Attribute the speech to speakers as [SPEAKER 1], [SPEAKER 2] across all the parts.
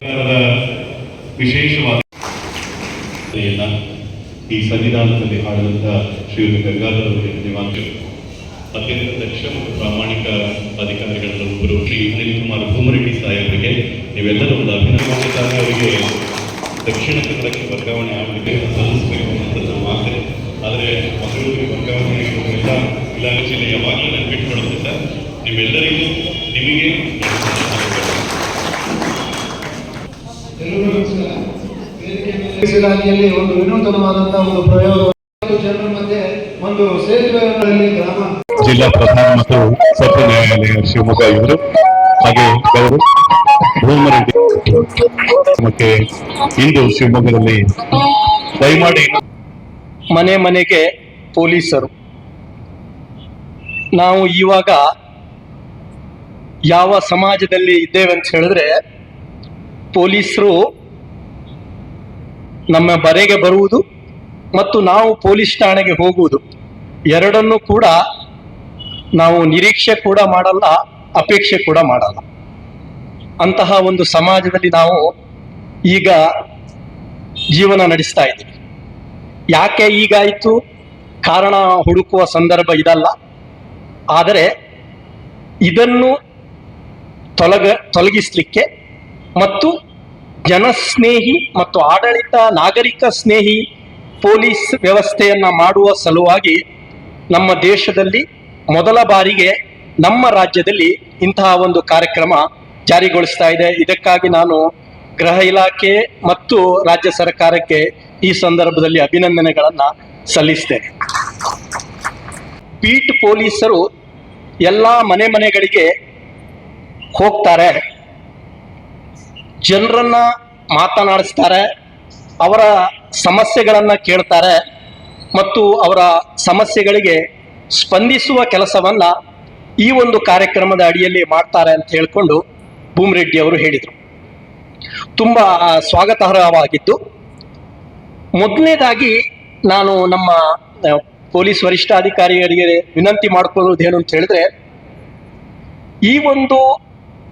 [SPEAKER 1] ಸರ್ಕಾರದ ವಿಶೇಷವಾದ ಕಥೆಯನ್ನ ಈ ಸನ್ನಿಧಾನದಲ್ಲಿ ಹಾಡಿದಂಥ ಶ್ರೀಯುತ ಗಂಗಾಧರ ಅವರಿಗೆ ಧನ್ಯವಾದಗಳು ಅತ್ಯಂತ ದಕ್ಷ ಮತ್ತು ಪ್ರಾಮಾಣಿಕ ಅಧಿಕಾರಿಗಳಲ್ಲಿ ಒಬ್ಬರು ಶ್ರೀ ಅನಿಲ್ ಕುಮಾರ್ ಭೂಮರೆಡ್ಡಿ ಸಾಹೇಬರಿಗೆ ನೀವೆಲ್ಲರೂ ಒಂದು ಅಭಿನಂದನೆ ಅವರಿಗೆ ದಕ್ಷಿಣ ಕನ್ನಡಕ್ಕೆ ವರ್ಗಾವಣೆ ಆಗಲಿಕ್ಕೆ ಸಲ್ಲಿಸಬೇಕು ನಮ್ಮ ಆಸೆ. ಆದರೆ ಮಂಗಳೂರಿಗೆ ವರ್ಗಾವಣೆ ಎಲ್ಲ ಇಲಾಖೆ ಜಿಲ್ಲೆ ಯಾವಾಗಲೂ ನೆನಪಿಟ್ಕೊಳ್ಳುತ್ತೆ ಸರ್ ನಿಮ್ಮೆಲ್ಲರಿಗೂ ನಿಮಗೆ
[SPEAKER 2] ಇಲಾಖೆಯಲ್ಲಿ ಒಂದು ವಿನೂತನವಾದಂತಹ ಒಂದು ಪ್ರಯೋಗ ಮತ್ತು ಜನರ ಮಧ್ಯೆ ಒಂದು ಸೇತುವೆಗಳಲ್ಲಿ ಗ್ರಾಮ
[SPEAKER 1] ಜಿಲ್ಲಾ ಪ್ರಧಾನ ಮತ್ತು ಸತ್ರ ನ್ಯಾಯಾಲಯ ಶಿವಮೊಗ್ಗ ಇವರು ಹಾಗೆ ಅವರು ಭೂಮರೆಡ್ಡಿ ಮತ್ತೆ ಇಂದು ಶಿವಮೊಗ್ಗದಲ್ಲಿ ದಯಮಾಡಿ
[SPEAKER 3] ಮನೆ ಮನೆಗೆ ಪೊಲೀಸರು. ನಾವು ಇವಾಗ ಯಾವ ಸಮಾಜದಲ್ಲಿ ಇದ್ದೇವೆ ಅಂತ ಹೇಳಿದ್ರೆ ಪೊಲೀಸರು ನಮ್ಮ ಬರೆಗೆ ಬರುವುದು ಮತ್ತು ನಾವು ಪೊಲೀಸ್ ಠಾಣೆಗೆ ಹೋಗುವುದು. ಎರಡನ್ನೂ ಕೂಡ ನಾವು ನಿರೀಕ್ಷೆ ಕೂಡ ಮಾಡಲ್ಲ, ಅಪೇಕ್ಷೆ ಕೂಡ ಮಾಡಲ್ಲ. ಅಂತಹ ಒಂದು ಸಮಾಜದಲ್ಲಿ ನಾವು ಈಗ ಜೀವನ ನಡೆಸ್ತಾ ಇದ್ದೀವಿ. ಯಾಕೆ ಈಗಾಯಿತು ಕಾರಣ ಹುಡುಕುವ ಸಂದರ್ಭ ಇದಲ್ಲ. ಆದರೆ ಇದನ್ನು ತೊಲಗ, ತೊಲಗಿಸ್ಲಿಕ್ಕೆ ಮತ್ತು ಜನಸ್ನೇಹಿ ಮತ್ತು ಆಡಳಿತ, ನಾಗರಿಕ ಸ್ನೇಹಿ ಪೊಲೀಸ್ ವ್ಯವಸ್ಥೆಯನ್ನ ಮಾಡುವ ಸಲುವಾಗಿ ನಮ್ಮ ದೇಶದಲ್ಲಿ ಮೊದಲ ಬಾರಿಗೆ ನಮ್ಮ ರಾಜ್ಯದಲ್ಲಿ ಇಂತಹ ಒಂದು ಕಾರ್ಯಕ್ರಮ ಜಾರಿಗೊಳಿಸ್ತಾ ಇದೆ. ಇದಕ್ಕಾಗಿ ನಾನು ಗೃಹ ಇಲಾಖೆ ಮತ್ತು ರಾಜ್ಯ ಸರ್ಕಾರಕ್ಕೆ ಈ ಸಂದರ್ಭದಲ್ಲಿ ಅಭಿನಂದನೆಗಳನ್ನು ಸಲ್ಲಿಸ್ತೇನೆ. ಪೀಟ್ ಪೊಲೀಸರು ಎಲ್ಲ ಮನೆ ಮನೆಗಳಿಗೆ ಹೋಗ್ತಾರೆ. ಜನರನ್ನ ಮಾತನಾಡಿಸ್ತಾರೆ. ಅವರ ಸಮಸ್ಯೆಗಳನ್ನು ಕೇಳ್ತಾರೆ ಮತ್ತು ಅವರ ಸಮಸ್ಯೆಗಳಿಗೆ ಸ್ಪಂದಿಸುವ ಕೆಲಸವನ್ನು ಈ ಒಂದು ಕಾರ್ಯಕ್ರಮದ ಅಡಿಯಲ್ಲಿ ಮಾಡ್ತಾರೆ ಅಂತ ಹೇಳ್ಕೊಂಡು ಭೂಮರೆಡ್ಡಿ ಅವರು ಹೇಳಿದರು. ತುಂಬ ಸ್ವಾಗತಾರ್ಹವಾಗಿದ್ದು. ಮೊದಲನೇದಾಗಿ ನಾನು ನಮ್ಮ ಪೊಲೀಸ್ ವರಿಷ್ಠಾಧಿಕಾರಿಗಳಿಗೆ ವಿನಂತಿ ಮಾಡ್ಕೊಳ್ಳೋದೇನು ಅಂತ ಹೇಳಿದ್ರೆ, ಈ ಒಂದು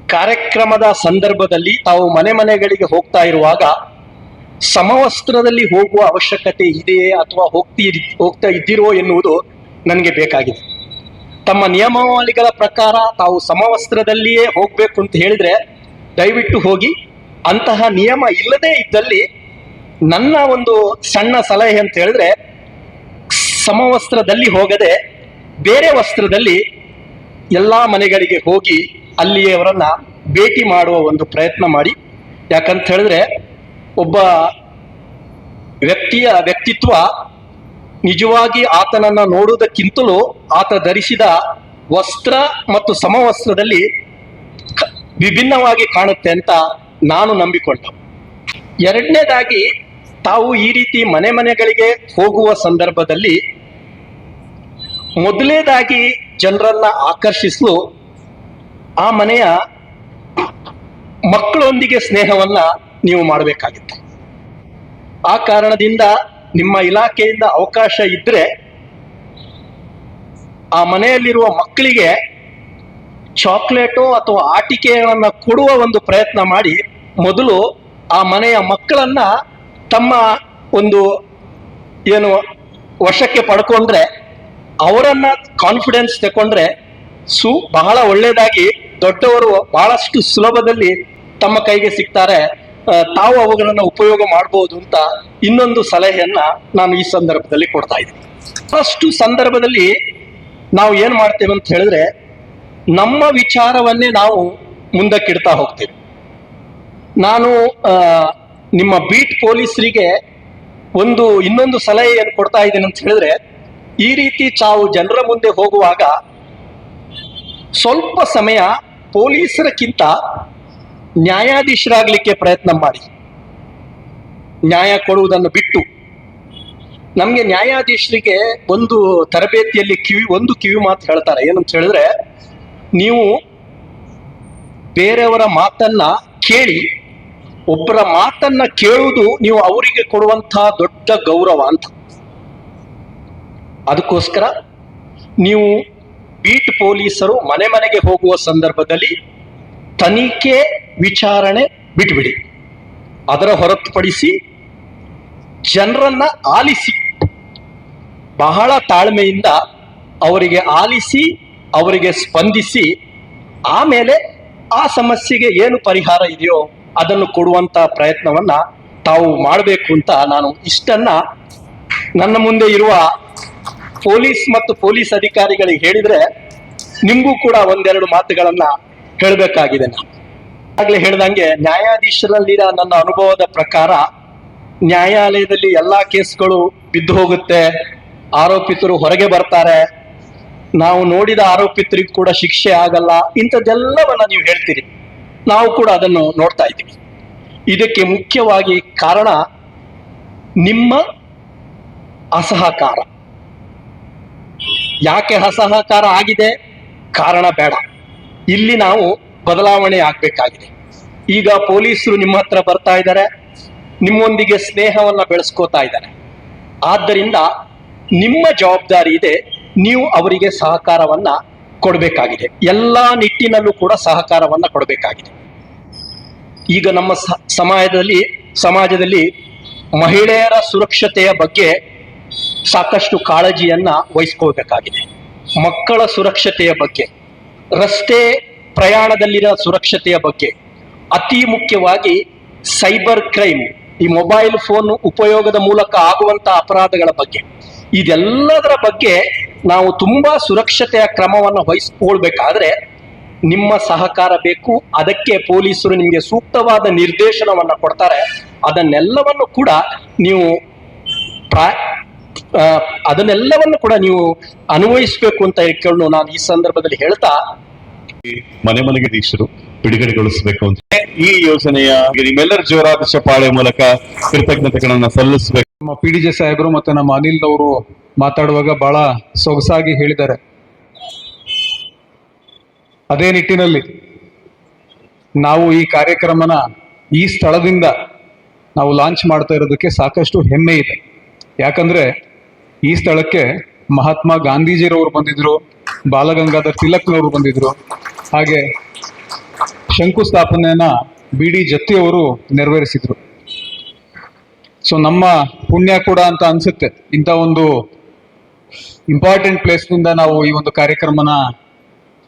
[SPEAKER 3] ಕಾರ್ಯಕ್ರಮದ ಸಂದರ್ಭದಲ್ಲಿ ತಾವು ಮನೆ ಮನೆಗಳಿಗೆ ಹೋಗ್ತಾ ಇರುವಾಗ ಸಮವಸ್ತ್ರದಲ್ಲಿ ಹೋಗುವ ಅವಶ್ಯಕತೆ ಇದೆಯೇ ಅಥವಾ ಹೋಗ್ತೀರಿ ಹೋಗ್ತಾ ಇದ್ದೀರೋ ಎನ್ನುವುದು ನನಗೆ ಬೇಕಾಗಿದೆ. ತಮ್ಮ ನಿಯಮಾವಳಿಗಳ ಪ್ರಕಾರ ತಾವು ಸಮವಸ್ತ್ರದಲ್ಲಿಯೇ ಹೋಗಬೇಕು ಅಂತ ಹೇಳಿದ್ರೆ ದಯವಿಟ್ಟು ಹೋಗಿ ಅಂತಹ ನಿಯಮ ಇಲ್ಲದೇ ಇದ್ದಲ್ಲಿ ನನ್ನ ಒಂದು ಸಣ್ಣ ಸಲಹೆ ಅಂತ ಹೇಳಿದ್ರೆ ಸಮವಸ್ತ್ರದಲ್ಲಿ ಹೋಗದೆ ಬೇರೆ ವಸ್ತ್ರದಲ್ಲಿ ಎಲ್ಲ ಮನೆಗಳಿಗೆ ಹೋಗಿ ಅಲ್ಲಿಯವರನ್ನ ಭೇಟಿ ಮಾಡುವ ಒಂದು ಪ್ರಯತ್ನ ಮಾಡಿ. ಯಾಕಂತ ಹೇಳಿದ್ರೆ ಒಬ್ಬ ವ್ಯಕ್ತಿಯ ವ್ಯಕ್ತಿತ್ವ ನಿಜವಾಗಿ ಆತನನ್ನ ನೋಡುವುದಕ್ಕಿಂತಲೂ ಆತ ಧರಿಸಿದ ವಸ್ತ್ರ ಮತ್ತು ಸಮವಸ್ತ್ರದಲ್ಲಿ ವಿಭಿನ್ನವಾಗಿ ಕಾಣುತ್ತೆ ಅಂತ ನಾನು ನಂಬಿಕೊಂಡ. ಎರಡನೇದಾಗಿ ತಾವು ಈ ರೀತಿ ಮನೆ ಮನೆಗಳಿಗೆ ಹೋಗುವ ಸಂದರ್ಭದಲ್ಲಿ ಮೊದಲನೇದಾಗಿ ಜನರನ್ನ ಆಕರ್ಷಿಸಲು ಆ ಮನೆಯ ಮಕ್ಕಳೊಂದಿಗೆ ಸ್ನೇಹವನ್ನ ನೀವು ಮಾಡಬೇಕಾಗಿತ್ತು. ಆ ಕಾರಣದಿಂದ ನಿಮ್ಮ ಇಲಾಖೆಯಿಂದ ಅವಕಾಶ ಇದ್ರೆ ಆ ಮನೆಯಲ್ಲಿರುವ ಮಕ್ಕಳಿಗೆ ಚಾಕ್ಲೇಟು ಅಥವಾ ಆಟಿಕೆಗಳನ್ನು ಕೊಡುವ ಒಂದು ಪ್ರಯತ್ನ ಮಾಡಿ ಮೊದಲು ಆ ಮನೆಯ ಮಕ್ಕಳನ್ನ ತಮ್ಮ ಒಂದು ಏನು ವಶಕ್ಕೆ ಪಡ್ಕೊಂಡ್ರೆ ಅವರನ್ನ ಕಾನ್ಫಿಡೆನ್ಸ್ ತಗೊಂಡ್ರೆ ಸು ಬಹಳ ಒಳ್ಳೆಯದಾಗಿ ದೊಡ್ಡವರು ಬಹಳಷ್ಟು ಸುಲಭದಲ್ಲಿ ತಮ್ಮ ಕೈಗೆ ಸಿಗ್ತಾರೆ. ತಾವು ಅವುಗಳನ್ನು ಉಪಯೋಗ ಮಾಡಬಹುದು ಅಂತ ಇನ್ನೊಂದು ಸಲಹೆಯನ್ನ ನಾನು ಈ ಸಂದರ್ಭದಲ್ಲಿ ಕೊಡ್ತಾ ಇದ್ದೀನಿ. ಫಸ್ಟ್ ಸಂದರ್ಭದಲ್ಲಿ ನಾವು ಏನ್ ಮಾಡ್ತೇವೆ ಅಂತ ಹೇಳಿದ್ರೆ, ನಮ್ಮ ವಿಚಾರವನ್ನೇ ನಾವು ಮುಂದಕ್ಕಿಡ್ತಾ ಹೋಗ್ತೇವೆ. ನಾನು ನಿಮ್ಮ ಬೀಟ್ ಪೊಲೀಸರಿಗೆ ಒಂದು ಇನ್ನೊಂದು ಸಲಹೆ ಏನು ಕೊಡ್ತಾ ಇದ್ದೇನೆ ಅಂತ ಹೇಳಿದ್ರೆ, ಈ ರೀತಿ ತಾವು ಜನರ ಮುಂದೆ ಹೋಗುವಾಗ ಸ್ವಲ್ಪ ಸಮಯ ಪೊಲೀಸರಕ್ಕಿಂತ ನ್ಯಾಯಾಧೀಶರಾಗಲಿಕ್ಕೆ ಪ್ರಯತ್ನ ಮಾಡಿ. ನ್ಯಾಯ ಕೊಡುವುದನ್ನು ಬಿಟ್ಟು. ನಮಗೆ ನ್ಯಾಯಾಧೀಶರಿಗೆ ಒಂದು ತರಬೇತಿಯಲ್ಲಿ ಕಿವಿ, ಒಂದು ಕಿವಿ ಮಾತು ಹೇಳ್ತಾರೆ. ಏನಂತ ಹೇಳಿದ್ರೆ, ನೀವು ಬೇರೆಯವರ ಮಾತನ್ನ ಕೇಳಿ, ಒಬ್ಬರ ಮಾತನ್ನ ಕೇಳುವುದು ನೀವು ಅವರಿಗೆ ಕೊಡುವಂತಹ ದೊಡ್ಡ ಗೌರವ ಅಂತ. ಅದಕ್ಕೋಸ್ಕರ ನೀವು ಬೀಟ್ ಪೊಲೀಸರು ಮನೆ ಮನೆಗೆ ಹೋಗುವ ಸಂದರ್ಭದಲ್ಲಿ ತನಿಖೆ ವಿಚಾರಣೆ ಬಿಟ್ಬಿಡಿ. ಅದರ ಹೊರತುಪಡಿಸಿ ಜನರನ್ನ ಆಲಿಸಿ, ಬಹಳ ತಾಳ್ಮೆಯಿಂದ ಅವರಿಗೆ ಆಲಿಸಿ, ಅವರಿಗೆ ಸ್ಪಂದಿಸಿ, ಆಮೇಲೆ ಆ ಸಮಸ್ಯೆಗೆ ಏನು ಪರಿಹಾರ ಇದೆಯೋ ಅದನ್ನು ಕೊಡುವಂತ ಪ್ರಯತ್ನವನ್ನ ತಾವು ಮಾಡಬೇಕು ಅಂತ ನಾನು ಇಷ್ಟನ್ನ ನನ್ನ ಮುಂದೆ ಇರುವ ಪೊಲೀಸ್ ಮತ್ತು ಪೊಲೀಸ್ ಅಧಿಕಾರಿಗಳಿಗೆ ಹೇಳಿದ್ರೆ ನಿಮಗೂ ಕೂಡ ಒಂದೆರಡು ಮಾತುಗಳನ್ನ ಹೇಳಬೇಕಾಗಿದೆ. ನಾನು ಆಗ್ಲೇ ಹೇಳ್ದಂಗೆ ನ್ಯಾಯಾಧೀಶರಲ್ಲಿರೋ ನನ್ನ ಅನುಭವದ ಪ್ರಕಾರ ನ್ಯಾಯಾಲಯದಲ್ಲಿ ಎಲ್ಲಾ ಕೇಸ್ಗಳು ಬಿದ್ದು ಹೋಗುತ್ತೆ, ಆರೋಪಿತರು ಹೊರಗೆ ಬರ್ತಾರೆ, ನಾವು ನೋಡಿದ ಆರೋಪಿತರಿಗೂ ಕೂಡ ಶಿಕ್ಷೆ ಆಗಲ್ಲ, ಇಂಥದ್ದೆಲ್ಲವನ್ನ ನೀವು ಹೇಳ್ತೀರಿ. ನಾವು ಕೂಡ ಅದನ್ನು ನೋಡ್ತಾ ಇದ್ದೀವಿ. ಇದಕ್ಕೆ ಮುಖ್ಯವಾಗಿ ಕಾರಣ ನಿಮ್ಮ ಅಸಹಕಾರ. ಯಾಕೆ ಅಸಹಕಾರ ಆಗಿದೆ? ಕಾರಣ ಬೇಡ. ಇಲ್ಲಿ ನಾವು ಬದಲಾವಣೆ ಆಗ್ಬೇಕಾಗಿದೆ. ಈಗ ಪೊಲೀಸರು ನಿಮ್ಮ ಹತ್ರ ಬರ್ತಾ ಇದ್ದಾರೆ. ನಿಮ್ಮೊಂದಿಗೆ ಸ್ನೇಹವನ್ನ ಬೆಳೆಸ್ಕೋತಾ ಇದ್ದಾರೆ. ಆದ್ದರಿಂದ ನಿಮ್ಮ ಜವಾಬ್ದಾರಿ ಇದೆ. ನೀವು ಅವರಿಗೆ ಸಹಕಾರವನ್ನ ಕೊಡಬೇಕಾಗಿದೆ. ಎಲ್ಲಾ ನಿಟ್ಟಿನಲ್ಲೂ ಕೂಡ ಸಹಕಾರವನ್ನ ಕೊಡಬೇಕಾಗಿದೆ. ಈಗ ನಮ್ಮ ಸಮಾಜದಲ್ಲಿ ಸಮಾಜದಲ್ಲಿ ಮಹಿಳೆಯರ ಸುರಕ್ಷತೆಯ ಬಗ್ಗೆ ಸಾಕಷ್ಟು ಕಾಳಜಿಯನ್ನ ವಹಿಸ್ಕೋಬೇಕಾಗಿದೆ ಮಕ್ಕಳ ಸುರಕ್ಷತೆಯ ಬಗ್ಗೆ. ರಸ್ತೆ ಪ್ರಯಾಣದಲ್ಲಿನ ಸುರಕ್ಷತೆಯ ಬಗ್ಗೆ. ಅತಿ ಮುಖ್ಯವಾಗಿ ಸೈಬರ್ ಕ್ರೈಮ್, ಈ ಮೊಬೈಲ್ ಫೋನ್ ಉಪಯೋಗದ ಮೂಲಕ ಆಗುವಂತಹ ಅಪರಾಧಗಳ ಬಗ್ಗೆ. ಇದೆಲ್ಲದರ ಬಗ್ಗೆ ನಾವು ತುಂಬಾ ಸುರಕ್ಷತೆಯ ಕ್ರಮವನ್ನು ವಹಿಸ್ಕೊಳ್ಬೇಕಾದ್ರೆ ನಿಮ್ಮ ಸಹಕಾರ ಬೇಕು. ಅದಕ್ಕೆ ಪೊಲೀಸರು ನಿಮಗೆ ಸೂಕ್ತವಾದ ನಿರ್ದೇಶನವನ್ನು ಕೊಡ್ತಾರೆ. ಅದನ್ನೆಲ್ಲವನ್ನು ಕೂಡ ನೀವು ಅದನ್ನೆಲ್ಲವನ್ನು ಕೂಡ ನೀವು ಅನ್ವಯಿಸಬೇಕು ಅಂತ ಕೇಳಲು ನಾನು ಈ ಸಂದರ್ಭದಲ್ಲಿ ಹೇಳ್ತಾ
[SPEAKER 1] ಮನೆ ಮನೆಗೆ ದೀಕ್ಷರು ಬಿಡುಗಡೆಗೊಳಿಸಬೇಕು ಅಂತ. ಈ ಯೋಜನೆಯ ನಿಮ್ಮೆಲ್ಲರ ಜೋರಾದ ಚಪ್ಪಾಳೆ ಮೂಲಕ ಕೃತಜ್ಞತೆಗಳನ್ನ ಸಲ್ಲಿಸಬೇಕು.
[SPEAKER 4] ನಮ್ಮ ಪಿ ಡಿ ಜೆ ಸಾಹೇಬರು ಮತ್ತೆ ನಮ್ಮ ಅನಿಲ್ ಅವರು ಮಾತಾಡುವಾಗ ಬಹಳ ಸೊಗಸಾಗಿ ಹೇಳಿದ್ದಾರೆ. ಅದೇ ನಿಟ್ಟಿನಲ್ಲಿ ನಾವು ಈ ಕಾರ್ಯಕ್ರಮನ ಈ ಸ್ಥಳದಿಂದ ನಾವು ಲಾಂಚ್ ಮಾಡ್ತಾ ಇರೋದಕ್ಕೆ ಸಾಕಷ್ಟು ಹೆಮ್ಮೆ ಇದೆ. ಯಾಕಂದ್ರೆ ಈ ಸ್ಥಳಕ್ಕೆ ಮಹಾತ್ಮ ಗಾಂಧೀಜಿರವರು ಬಂದಿದ್ರು, ಬಾಲಗಂಗಾಧರ್ ತಿಲಕ್ನವರು ಬಂದಿದ್ರು. ಹಾಗೆ ಶಂಕುಸ್ಥಾಪನೆಯನ್ನ ಬಿ ಡಿ ಜತ್ತಿಯವರು ನೆರವೇರಿಸಿದ್ರು. ಸೊ ನಮ್ಮ ಪುಣ್ಯ ಕೂಡ ಅಂತ ಅನ್ಸುತ್ತೆ. ಇಂಥ ಒಂದು ಇಂಪಾರ್ಟೆಂಟ್ ಪ್ಲೇಸ್ನಿಂದ ನಾವು ಈ ಒಂದು ಕಾರ್ಯಕ್ರಮನ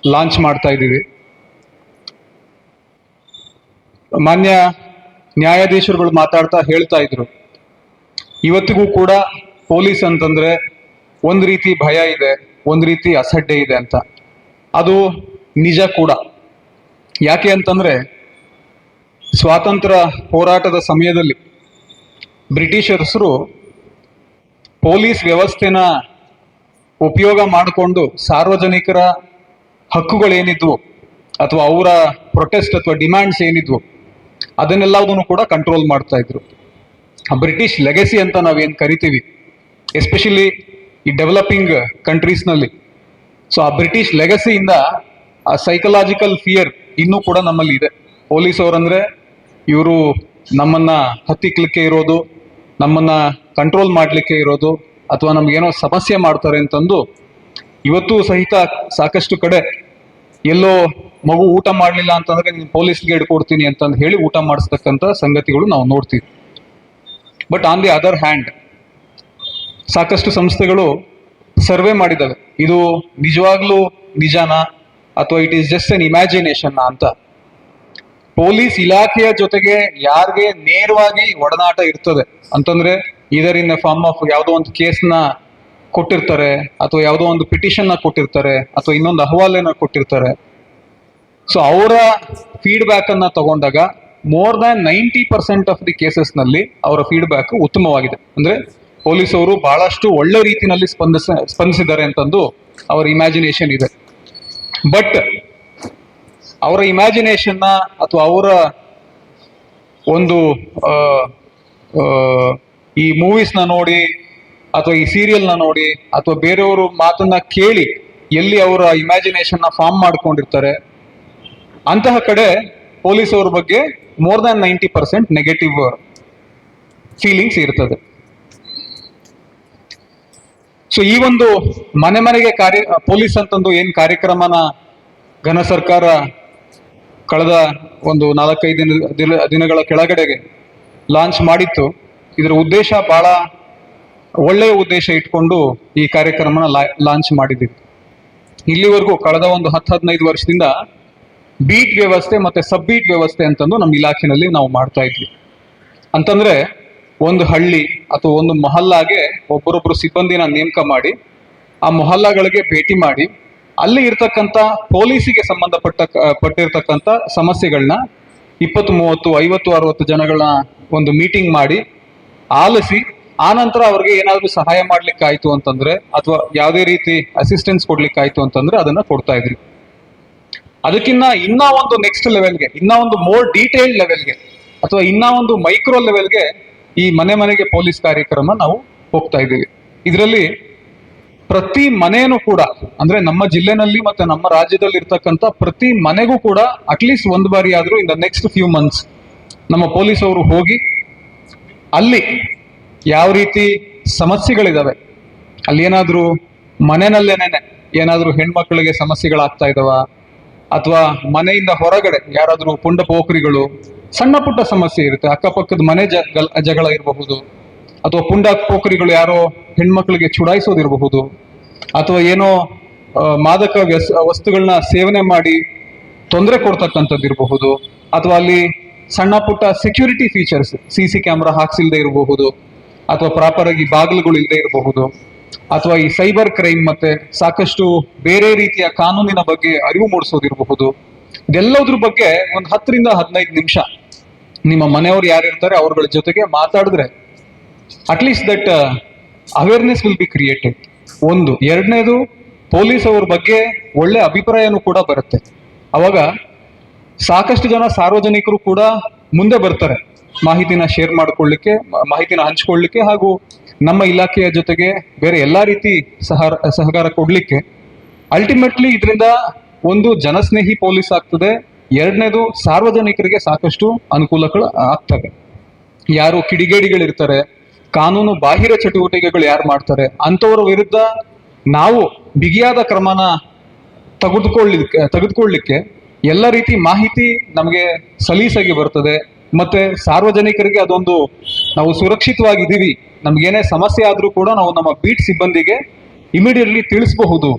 [SPEAKER 4] ಲಾಂಚ್ ಮಾಡ್ತಾ ಇದ್ದೀವಿ. ಮಾನ್ಯ ನ್ಯಾಯಾಧೀಶರುಗಳು ಮಾತಾಡ್ತಾ ಹೇಳ್ತಾ ಇದ್ರು. ಇವತ್ತಿಗೂ ಕೂಡ ಪೊಲೀಸ್ ಅಂತಂದ್ರೆ ಒಂದು ರೀತಿ ಭಯ ಇದೆ, ಒಂದು ರೀತಿ ಅಸಡ್ಡೆ ಇದೆ ಅಂತ. ಅದು ನಿಜ ಕೂಡ. ಯಾಕೆ ಅಂತಂದ್ರೆ, ಸ್ವಾತಂತ್ರ್ಯ ಹೋರಾಟದ ಸಮಯದಲ್ಲಿ ಬ್ರಿಟಿಷರ್ಸರು ಪೊಲೀಸ್ ವ್ಯವಸ್ಥೆನ ಉಪಯೋಗ ಮಾಡಿಕೊಂಡು ಸಾರ್ವಜನಿಕರ ಹಕ್ಕುಗಳೇನಿದ್ವು, ಅಥವಾ ಅವರ ಪ್ರೊಟೆಸ್ಟ್ ಅಥವಾ ಡಿಮ್ಯಾಂಡ್ಸ್ ಏನಿದ್ವು ಅದನ್ನೆಲ್ಲದನ್ನು ಕೂಡ ಕಂಟ್ರೋಲ್ ಮಾಡ್ತಾ ಇದ್ರು. ಬ್ರಿಟಿಷ್ ಲೆಗಸಿ ಅಂತ ನಾವೇನು ಕರಿತೀವಿ? ಎಸ್ಪೆಷಲಿ ಈ ಡೆವಲಪಿಂಗ್ ಕಂಟ್ರೀಸ್ನಲ್ಲಿ ಸೊ ಆ ಬ್ರಿಟಿಷ್ ಲೆಗಸಿಯಿಂದ ಆ ಸೈಕಲಾಜಿಕಲ್ ಫಿಯರ್ ಇನ್ನೂ ಕೂಡ ನಮ್ಮಲ್ಲಿ ಇದೆ. ಪೊಲೀಸ್ ಅವರಂದ್ರೆ ಇವರು ನಮ್ಮನ್ನ ಹತ್ತಿಕ್ಲಿಕ್ಕೆ ಇರೋದು, ನಮ್ಮನ್ನ ಕಂಟ್ರೋಲ್ ಮಾಡಲಿಕ್ಕೆ ಇರೋದು, ಅಥವಾ ನಮ್ಗೇನೋ ಸಮಸ್ಯೆ ಮಾಡ್ತಾರೆ ಅಂತಂದು ಇವತ್ತು ಸಹಿತ ಸಾಕಷ್ಟು ಕಡೆ ಎಲ್ಲೋ ಮಗು ಊಟ ಮಾಡಲಿಲ್ಲ ಅಂತಂದ್ರೆ ನೀನು ಪೊಲೀಸ್ಗೆ ಹಿಡ್ಕೊಡ್ತೀನಿ ಅಂತಂದು ಹೇಳಿ ಊಟ ಮಾಡಿಸ್ತಕ್ಕಂಥ ಸಂಗತಿಗಳು ನಾವು ನೋಡ್ತೀವಿ. But on the other hand ಸಾಕಷ್ಟು ಸಂಸ್ಥೆಗಳು ಸರ್ವೆ ಮಾಡಿದ್ದಾವೆ ಇದು ನಿಜವಾಗ್ಲೂ ನಿಜಾನಾ ಅಥವಾ it is just an imagination ಅಂತ. ಪೊಲೀಸ್ ಇಲಾಖೆಯ ಜೊತೆಗೆ ಯಾರಿಗೆ ನೇರವಾಗಿ ಒಡನಾಟ ಇರ್ತದೆ ಅಂತಂದ್ರೆ ಇದರ್ ಇನ್ ಫಾರ್ಮ್ ಆಫ್ ಯಾವುದೋ ಒಂದು ಕೇಸ್ನ ಕೊಟ್ಟಿರ್ತಾರೆ ಅಥವಾ ಯಾವುದೋ ಒಂದು ಪಿಟಿಷನ್ನ ಕೊಟ್ಟಿರ್ತಾರೆ ಅಥವಾ ಇನ್ನೊಂದು ಅಹವಾಲನ್ನ ಕೊಟ್ಟಿರ್ತಾರೆ. ಸೊ ಅವರ ಫೀಡ್ಬ್ಯಾಕ್ ಅನ್ನ ತಗೊಂಡಾಗ more than ninety percent of the ಕೇಸಸ್ನಲ್ಲಿ ಅವರ ಫೀಡ್ಬ್ಯಾಕ್ ಉತ್ತಮವಾಗಿದೆ. ಅಂದ್ರೆ ಪೊಲೀಸ್ ಅವರು ಬಹಳಷ್ಟು ಒಳ್ಳೆ ರೀತಿಯಲ್ಲಿ ಸ್ಪಂದಿಸ, ಸ್ಪಂದಿಸಿದ್ದಾರೆ ಅಂತಂದು ಅವರ ಇಮ್ಯಾಜಿನೇಷನ್ ಇದೆ. ಬಟ್ ಅವರ ಇಮ್ಯಾಜಿನೇಷನ್ನ ಅಥವಾ ಅವರ ಒಂದು ಈ ಮೂವೀಸ್ನ ನೋಡಿ ಅಥವಾ ಈ ಸೀರಿಯಲ್ನ ನೋಡಿ ಅಥವಾ ಬೇರೆಯವರು ಮಾತನ್ನ ಕೇಳಿ ಎಲ್ಲಿ ಅವರ ಇಮ್ಯಾಜಿನೇಷನ್ನ ಫಾರ್ಮ್ ಮಾಡ್ಕೊಂಡಿರ್ತಾರೆ, ಅಂತಹ ಕಡೆ ಪೊಲೀಸ್ ಅವ್ರ ಬಗ್ಗೆ more than ninety percent negative feelings ಇರ್ತದೆ. ಸೊ ಈ ಒಂದು ಮನೆ ಮನೆಗೆ ಕಾರ್ಯ ಪೊಲೀಸ್ ಅಂತಂದು ಏನ್ ಕಾರ್ಯಕ್ರಮನ ಘನ ಸರ್ಕಾರ ಕಳೆದ ಒಂದು ನಾಲ್ಕೈದು ದಿನ, ದಿನ- ದಿನಗಳ ಕೆಳಗಡೆಗೆ ಲಾಂಚ್ ಮಾಡಿತ್ತು. ಇದರ ಉದ್ದೇಶ ಬಹಳ ಒಳ್ಳೆಯ ಉದ್ದೇಶ ಇಟ್ಕೊಂಡು ಈ ಕಾರ್ಯಕ್ರಮನ ಲಾಂಚ್ ಮಾಡಿದ್ದೀವಿ ಇಲ್ಲಿವರೆಗೂ ಕಳೆದ ಒಂದು ಹತ್ತು, ಹದಿನೈದು ವರ್ಷದಿಂದ ಬೀಟ್ ವ್ಯವಸ್ಥೆ ಮತ್ತೆ ಸಬ್ ಬೀಟ್ ವ್ಯವಸ್ಥೆ ಅಂತಂದು ನಮ್ಮ ಇಲಾಖೆನಲ್ಲಿ ನಾವು ಮಾಡ್ತಾ ಇದ್ವಿ. ಅಂತಂದ್ರೆ ಒಂದು ಹಳ್ಳಿ ಅಥವಾ ಒಂದು ಮೊಹಲ್ಲಾಗೆ ಒಬ್ಬರೊಬ್ಬರು ಸಿಬ್ಬಂದಿನ ನೇಮಕ ಮಾಡಿ, ಆ ಮೊಹಲ್ಲಾಗಳಿಗೆ ಭೇಟಿ ಮಾಡಿ, ಅಲ್ಲಿ ಇರ್ತಕ್ಕಂಥ ಪೊಲೀಸಿಗೆ ಸಂಬಂಧಪಟ್ಟ ಪಟ್ಟಿರ್ತಕ್ಕಂಥ ಸಮಸ್ಯೆಗಳನ್ನ ಇಪ್ಪತ್ತು, ಮೂವತ್ತು, ಐವತ್ತು, ಅರವತ್ತು ಜನಗಳನ್ನ ಒಂದು ಮೀಟಿಂಗ್ ಮಾಡಿ ಆಲಿಸಿ ಆನಂತರ ನಂತರ ಅವ್ರಿಗೆ ಏನಾದರೂ ಸಹಾಯ ಮಾಡ್ಲಿಕ್ಕಾಯ್ತು ಅಂತಂದ್ರೆ ಅಥವಾ ಯಾವುದೇ ರೀತಿ ಅಸಿಸ್ಟೆನ್ಸ್ ಕೊಡ್ಲಿಕ್ಕಾಯ್ತು ಅಂತಂದ್ರೆ ಅದನ್ನ ಕೊಡ್ತಾ ಇದ್ರಿ. ಅದಕ್ಕಿನ್ನ ಇನ್ನ ಒಂದು ನೆಕ್ಸ್ಟ್ ಲೆವೆಲ್ಗೆ ಇನ್ನ ಒಂದು ಮೋರ್ ಡೀಟೇಲ್ಡ್ ಲೆವೆಲ್ಗೆ ಅಥವಾ ಇನ್ನ ಒಂದು ಮೈಕ್ರೋ ಲೆವೆಲ್ಗೆ ಈ ಮನೆ ಮನೆಗೆ ಪೊಲೀಸ್ ಕಾರ್ಯಕ್ರಮ ನಾವು ಹೋಗ್ತಾ ಇದ್ದೀವಿ. ಇದರಲ್ಲಿ ಪ್ರತಿ ಮನೆಯೂ ಕೂಡ, ಅಂದ್ರೆ ನಮ್ಮ ಜಿಲ್ಲೆನಲ್ಲಿ ಮತ್ತೆ ನಮ್ಮ ರಾಜ್ಯದಲ್ಲಿ ಇರ್ತಕ್ಕಂಥ ಪ್ರತಿ ಮನೆಗೂ ಕೂಡ ಅಟ್ಲೀಸ್ಟ್ ಒಂದು ಬಾರಿ ಆದ್ರೂ in the next few months ನಮ್ಮ ಪೊಲೀಸ್ ಅವರು ಹೋಗಿ ಅಲ್ಲಿ ಯಾವ ರೀತಿ ಸಮಸ್ಯೆಗಳಿದಾವೆ, ಅಲ್ಲಿ ಏನಾದ್ರೂ ಮನೆಯಲ್ಲೇನೆ ಏನಾದ್ರೂ ಹೆಣ್ಮಕ್ಳಿಗೆ ಸಮಸ್ಯೆಗಳಾಗ್ತಾ ಇದಾವ, ಅಥವಾ ಮನೆಯಿಂದ ಹೊರಗಡೆ ಯಾರಾದ್ರೂ ಪುಂಡ ಪೋಖರಿಗಳು ಸಣ್ಣ ಪುಟ್ಟ ಸಮಸ್ಯೆ ಇರುತ್ತೆ. ಅಕ್ಕಪಕ್ಕದ ಮನೆ ಜಗಳ ಜಗಳ ಇರಬಹುದು. ಅಥವಾ ಪುಂಡ ಪೋಖರಿಗಳು ಯಾರೋ ಹೆಣ್ಮಕ್ಳಿಗೆ ಚುಡಾಯಿಸೋದಿರಬಹುದು. ಅಥವಾ ಏನೋ ಮಾದಕ ವ್ಯಸ್ ವಸ್ತುಗಳನ್ನ ಸೇವನೆ ಮಾಡಿ ತೊಂದರೆ ಕೊಡ್ತಕ್ಕಂಥದ್ದು ಇರಬಹುದು ಅಥವಾ ಅಲ್ಲಿ ಸಣ್ಣ ಪುಟ್ಟ security features C C camera ಹಾಕ್ಸಿಲ್ದೇ ಇರಬಹುದು. ಅಥವಾ ಪ್ರಾಪರ್ ಆಗಿ ಬಾಗಿಲುಗಳು ಇಲ್ಲದೆ ಇರಬಹುದು. ಅಥವಾ ಈ ಸೈಬರ್ ಕ್ರೈಮ್ ಮತ್ತೆ ಸಾಕಷ್ಟು ಬೇರೆ ರೀತಿಯ ಕಾನೂನಿನ ಬಗ್ಗೆ ಅರಿವು ಮೂಡಿಸೋದಿರಬಹುದು. ಇದೆಲ್ಲದ್ರ ಬಗ್ಗೆ ಒಂದು ಹತ್ತರಿಂದ ಹದಿನೈದು ನಿಮಿಷ. ನಿಮ್ಮ ಮನೆಯವರು ಯಾರು ಇರ್ತಾರೆ ಅವ್ರಗಳ ಜೊತೆಗೆ ಮಾತಾಡಿದ್ರೆ at least that awareness will be created ಒಂದು. ಎರಡನೇದು ಪೊಲೀಸ್ ಅವ್ರ ಬಗ್ಗೆ ಒಳ್ಳೆ ಅಭಿಪ್ರಾಯನೂ ಕೂಡ ಬರುತ್ತೆ. ಅವಾಗ ಸಾಕಷ್ಟು ಜನ ಸಾರ್ವಜನಿಕರು ಕೂಡ ಮುಂದೆ ಬರ್ತಾರೆ. ಮಾಹಿತಿನ ಶೇರ್ ಮಾಡ್ಕೊಳ್ಳಿಕ್ಕೆ ಮಾಹಿತಿನ ಹಂಚ್ಕೊಳ್ಳಿಕ್ಕೆ ಹಾಗೂ ನಮ್ಮ ಇಲಾಖೆಯ ಜೊತೆಗೆ ಬೇರೆ ಎಲ್ಲಾ ರೀತಿ ಸಹಕಾರ ಸಹಕಾರ ಕೊಡ್ಲಿಕ್ಕೆ ಅಲ್ಟಿಮೇಟ್ಲಿ ಇದರಿಂದ ಒಂದು ಜನಸ್ನೇಹಿ ಪೊಲೀಸ್ ಆಗ್ತದೆ. ಎರಡನೇದು ಸಾರ್ವಜನಿಕರಿಗೆ ಸಾಕಷ್ಟು ಅನುಕೂಲಗಳು ಆಗ್ತವೆ. ಯಾರು ಕಿಡಿಗೇಡಿಗಳಿರ್ತಾರೆ, ಕಾನೂನು ಬಾಹಿರ ಚಟುವಟಿಕೆಗಳು ಯಾರು ಮಾಡ್ತಾರೆ, ಅಂಥವ್ರ ವಿರುದ್ಧ ನಾವು ಬಿಗಿಯಾದ ಕ್ರಮನ ತೆಗೆದುಕೊಳ್ಳಿಕ್ಕೆ ತೆಗೆದುಕೊಳ್ಳಿಕ್ಕೆ ಎಲ್ಲ ರೀತಿ ಮಾಹಿತಿ ನಮಗೆ ಸಲೀಸಾಗಿ ಬರ್ತದೆ. ಮತ್ತೆ ಸಾರ್ವಜನಿಕರಿಗೆ ಅದೊಂದು ನಾವು ಸುರಕ್ಷಿತವಾಗಿದ್ದೀವಿ. ನಮ್ಗೇನೇ ಸಮಸ್ಯೆ ಆದರೂ ಕೂಡ ನಾವು ನಮ್ಮ ಬೀಟ್ ಸಿಬ್ಬಂದಿಗೆ ಇಮಿಡಿಯೇಟ್ಲಿ ತಿಳಿಸಬಹುದು.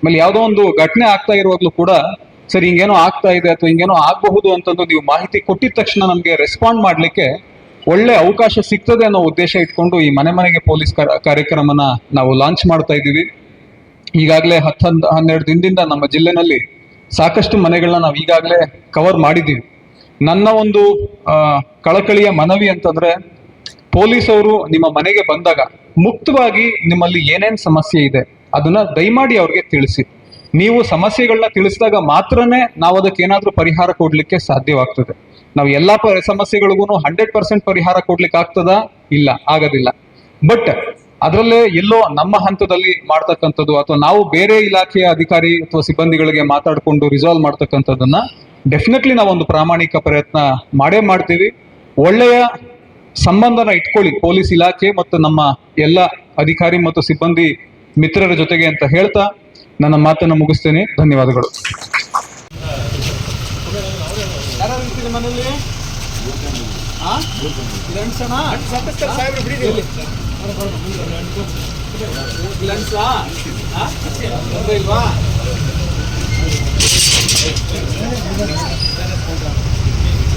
[SPEAKER 4] ಆಮೇಲೆ ಯಾವುದೋ ಒಂದು ಘಟನೆ ಆಗ್ತಾ ಇರುವಾಗಲೂ ಕೂಡ ಸರಿ, ಹಿಂಗೇನೋ ಆಗ್ತಾ ಇದೆ ಅಥವಾ ಹಿಂಗೇನೋ ಆಗಬಹುದು ಅಂತಂದು ನೀವು ಮಾಹಿತಿ ಕೊಟ್ಟಿದ ತಕ್ಷಣ ನಮಗೆ ರೆಸ್ಪಾಂಡ್ ಮಾಡಲಿಕ್ಕೆ ಒಳ್ಳೆ ಅವಕಾಶ ಸಿಗ್ತದೆ ಅನ್ನೋ ಉದ್ದೇಶ ಇಟ್ಕೊಂಡು ಈ ಮನೆ ಮನೆಗೆ ಪೊಲೀಸ್ ಕಾರ್ಯಕ್ರಮನ ನಾವು ಲಾಂಚ್ ಮಾಡ್ತಾ ಇದ್ದೀವಿ. ಈಗಾಗಲೇ ಹತ್ತೊಂದು, ಹನ್ನೆರಡು ದಿನದಿಂದ ನಮ್ಮ ಜಿಲ್ಲೆನಲ್ಲಿ ಸಾಕಷ್ಟು ಮನೆಗಳನ್ನ ನಾವು ಈಗಾಗಲೇ ಕವರ್ ಮಾಡಿದ್ದೀವಿ. ನನ್ನ ಒಂದು ಕಳಕಳಿಯ ಮನವಿ ಅಂತಂದ್ರೆ ಪೊಲೀಸ್ ಅವರು ನಿಮ್ಮ ಮನೆಗೆ ಬಂದಾಗ ಮುಕ್ತವಾಗಿ ನಿಮ್ಮಲ್ಲಿ ಏನೇನು ಸಮಸ್ಯೆ ಇದೆ ಅದನ್ನ ದಯಮಾಡಿ ಅವ್ರಿಗೆ ತಿಳಿಸಿ. ನೀವು ಸಮಸ್ಯೆಗಳನ್ನ ತಿಳಿಸಿದಾಗ ಮಾತ್ರನೇ ನಾವು ಅದಕ್ಕೆ ಏನಾದರೂ ಪರಿಹಾರ ಕೊಡ್ಲಿಕ್ಕೆ ಸಾಧ್ಯವಾಗ್ತದೆ. ನಾವು ಎಲ್ಲಾ ಸಮಸ್ಯೆಗಳಿಗೂ ಹಂಡ್ರೆಡ್ ಪರ್ಸೆಂಟ್ ಪರಿಹಾರ ಕೊಡ್ಲಿಕ್ಕೆ ಆಗ್ತದ? ಇಲ್ಲ, ಆಗೋದಿಲ್ಲ. ಬಟ್ ಅದರಲ್ಲೇ ಎಲ್ಲೋ ನಮ್ಮ ಹಂತದಲ್ಲಿ ಮಾಡ್ತಕ್ಕಂಥದ್ದು ಅಥವಾ ನಾವು ಬೇರೆ ಇಲಾಖೆಯ ಅಧಿಕಾರಿ ಅಥವಾ ಸಿಬ್ಬಂದಿಗಳಿಗೆ ಮಾತಾಡಿಕೊಂಡು ರಿಸಾಲ್ವ್ ಮಾಡ್ತಕ್ಕಂಥದ್ದನ್ನ ಡೆಫಿನೆಟ್ಲಿ ನಾವೊಂದು ಪ್ರಾಮಾಣಿಕ ಪ್ರಯತ್ನ ಮಾಡೇ ಮಾಡ್ತೀವಿ. ಒಳ್ಳೆಯ ಸಂಬಂಧನ ಇಟ್ಕೊಳ್ಳಿ, ಪೊಲೀಸ್ ಇಲಾಖೆ ಮತ್ತು ನಮ್ಮ ಎಲ್ಲ ಅಧಿಕಾರಿ ಮತ್ತು ಸಿಬ್ಬಂದಿ ಮಿತ್ರರ ಜೊತೆಗೆ ಅಂತ ಹೇಳ್ತಾ ನನ್ನ ಮಾತನ್ನು ಮುಗಿಸ್ತೇನೆ. ಧನ್ಯವಾದಗಳು.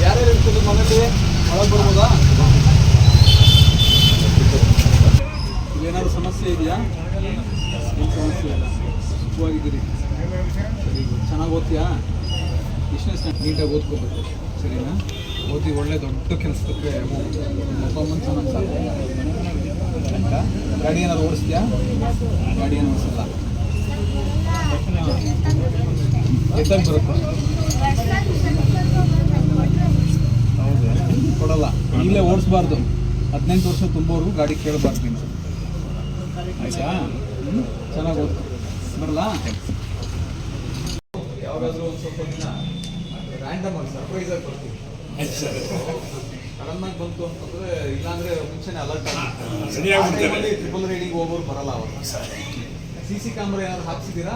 [SPEAKER 4] ಯಾರ್ಯಾರು ಇರ್ತಿದ್ರು ಬರ್ಬೋದಾ ಏನಾದ್ರು ಸಮಸ್ಯೆ ಇದೆಯಾ? ಸಮಸ್ಯೆ ಸುಖವಾಗಿದ್ದೀರಿ ಸರಿ ಚೆನ್ನಾಗಿ ಓದ್ತೀಯಾ? ಎಷ್ಟನೇ ಸ್ಟ್ಯಾಂಡ್ ನೀಟಾಗಿ ಓದ್ಕೋಬೇಕು, ಸರಿನಾ? ಓದಿ ಒಳ್ಳೆ ದೊಡ್ಡ ಕೆಲಸಕ್ಕೆ ಪರ್ಫಾರ್ಮೆನ್ಸ್ ಅನ್ನೋದು ಸಾಕು. ಆಯ್ತಾ? ಗಾಡಿ ಏನಾದ್ರು ಓಡಿಸ್ತೀಯಾ? ಗಾಡಿ ಏನು ಓಡಿಸಲ್ಲ? ಎತ್ತಾಗ ಬರುತ್ತೆ. ಹೌದು. ಕೊಡಲ್ಲ. ಈಗಲೇ ಓಡಿಸ್ಬಾರ್ದು. ಹದಿನೆಂಟು ವರ್ಷ ತುಂಬೋರು ಗಾಡಿ ಕೇಳಬಾರ್ದು ನೀನು
[SPEAKER 5] ಆಯ್ತಾ? ಹ್ಞೂ ಚೆನ್ನಾಗಿ ಓದ್ಕೊ. ಬರಲಾ?
[SPEAKER 6] ಯಾವಾಗಾದ್ರೂ ಒಂದು ಸ್ವಲ್ಪ ದಿನ ರ್ಯಾಂಡಮ್ ಆಗಿ ಸರ್ಪ್ರೈಸ್ ಆಗಿ ಬರ್ತೀವಿ ಸಡನ್ ಆಗಿ ಬಂತು ಅಂತಂದ್ರೆ ಇಲ್ಲಾಂದ್ರೆ ಮುಂಚೆನೆ ಅಲರ್ಟ್ ಆಗಿ ಟ್ರಿಪಲ್ ರೈಡಿಂಗ್ ಹೋಗೋರು ಬರಲ್ಲ ಅವರು ಸಿ ಸಿ ಕ್ಯಾಮ್ರಾ ಏನಾದ್ರು ಹಾಕ್ಸಿದ್ದೀರಾ?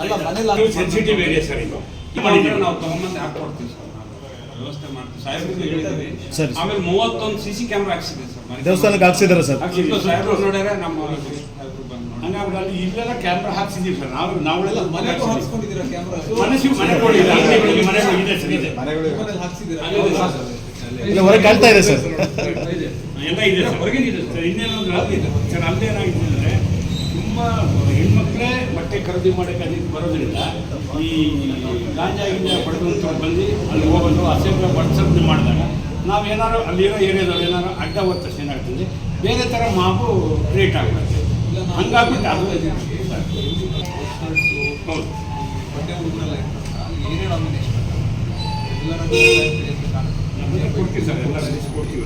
[SPEAKER 6] ಅಲ್ಲ ಮನೇಲಿ
[SPEAKER 7] ಸೆನ್ಸಿಟಿವ್ ಏರಿಯಾ ಸರ್ ಇದು. ನಾವು ತಗೊಂಬಂದು ಹಾಕೊಡ್ತೀವಿ ಸರ್. ವ್ಯವಸ್ಥೆ ಮಾಡ್ತೀವಿ. ಸಾಹೇಬ್ರಿಗೆ ಹೇಳಿದ್ದೀವಿ
[SPEAKER 8] ಸರಿ.
[SPEAKER 7] ಆಮೇಲೆ ಮೂವತ್ತೊಂದು ಸಿ ಸಿ ಕ್ಯಾಮ್ರಾ ಹಾಕ್ಸಿದೆ ಸರ್.
[SPEAKER 8] ದೇವಸ್ಥಾನಕ್ಕೆ ಹಾಕ್ಸಿದಾರೆ ಸರ್.
[SPEAKER 7] ಹಂಗಾಗಿ ಅಲ್ಲಿ ಇಲ್ಲೆಲ್ಲ ಕ್ಯಾಮ್ರಾ ಹಾಕ್ಸಿದೀವಿ ಸರ್. ನಾವು ನಾವೆಲ್ಲ
[SPEAKER 6] ಮನೆಗೂ ಹಾಕ್ಸ್ಕೊಂಡಿದ್ದೀರಾ ಕ್ಯಾಮ್ರಾ ಮನೆ ಹಾಕ್ಸಿದ್ದೀರಾ
[SPEAKER 8] ಇಲ್ಲ. ಹೊರಗೆ ಕಾಣ್ತಾ ಇದೆ ಸರ್.
[SPEAKER 7] ಎಲ್ಲ ಇದೆ ಸರ್. ಹೊರಗೆ ಇದೆ ಸರ್? ಸರ್ ಅಲ್ಲದೆ ಏನಾಗಿದೆ ಅಂದರೆ ತುಂಬ ಹೆಣ್ಮಕ್ಳೇ ಬಟ್ಟೆ ಖರೀದಿ ಮಾಡೋಕ್ಕೆ ಅದಕ್ಕೆ ಬರೋದ್ರಿಂದ ಈ ಗಾಂಜಾ ಗಿಂಜಾ ಬಂದು ಅಲ್ಲಿ ಹೋಗೋದು ಅಸೆಂಬ್ಲಿ ಬಡ್ಸೋದನ್ನ ಮಾಡಿದಾಗ ನಾವೇನಾದ್ರು ಅಲ್ಲಿರೋ ಏರಿಯಾದವ್ರು ಏನಾದ್ರು ಅಡ್ಡ ಒತ್ತಷ್ಟು ಏನಾಗ್ತದೆ ಬೇರೆ ಥರ ಮಾಪು ಕ್ರಿಯೇಟ್ ಆಗ್ಬಿಡುತ್ತೆ. ಹಂಗಾಗ್ಬಿಟ್ಟು ಅದು ಹೌದು. ಕೊಡ್ತೀವಿ ಸರ್ ಎಲ್ಲ ಕೊಡ್ತೀವಿ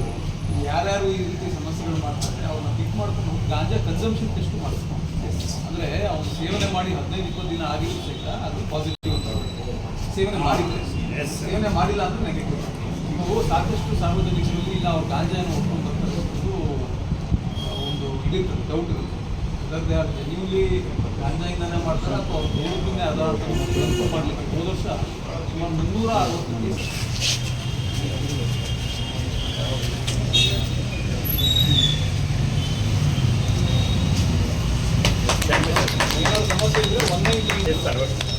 [SPEAKER 6] ಯಾರ್ಯಾರು ಈ ರೀತಿ ಸಮಸ್ಯೆಗಳು ಮಾಡ್ತಾರೆ ಅವ್ರನ್ನ ಪಿಕ್ ಮಾಡ್ಕೊಂಡು ಹೋಗಿ ಗಾಂಜಾ ಕನ್ಸಂಪ್ಷನ್ ಟೆಸ್ಟ್ ಮಾಡಿಸ್ಕೊಂಡು. ಅಂದ್ರೆ ಅವ್ನು ಸೇವನೆ ಮಾಡಿ ಹದಿನೈದು ಇಪ್ಪತ್ತು ದಿನ ಆಗಿದ್ರು ಸಹಿತ ಅದು ಪಾಸಿಟಿವ್ ಅಂತ. ಸೇವನೆ ಮಾಡಿದ್ರೆ ಸೇವನೆ ಮಾಡಿಲ್ಲ ಅಂದ್ರೆ ನೆಗೆಟಿವ್ ಇವು ಸಾಕಷ್ಟು ಸಾರ್ವಜನಿಕರು ಇಲ್ಲ ಅವ್ರು ಗಾಂಜಾನ ಒಪ್ಕೊಂಡು ಬರ್ತಕ್ಕಂಥದ್ದು ಒಂದು ಇದಿರ್ತದೆ ಡೌಟ್ ಇರುತ್ತೆ. ಅದರದ್ದೇ ಆದ ಜನ್ಯೂಲಿ ಗಾಂಜಾಯಿಂದನೇ ಮಾಡ್ತಾರೆ ಅಥವಾ ಅವ್ರು ದೇವರನ್ನೇ ಆಧಾರದ ಮಾಡಲಿಕ್ಕೆ ಹೋದ ವರ್ಷ ಸುಮಾರು ಮುನ್ನೂರ ಅರವತ್ತು ಕೇಸ್ ಏನಾದ್ರು ಸಮಸ್ಯೆ ಇದ್ದರೆ ಒನ್ ನೈನ್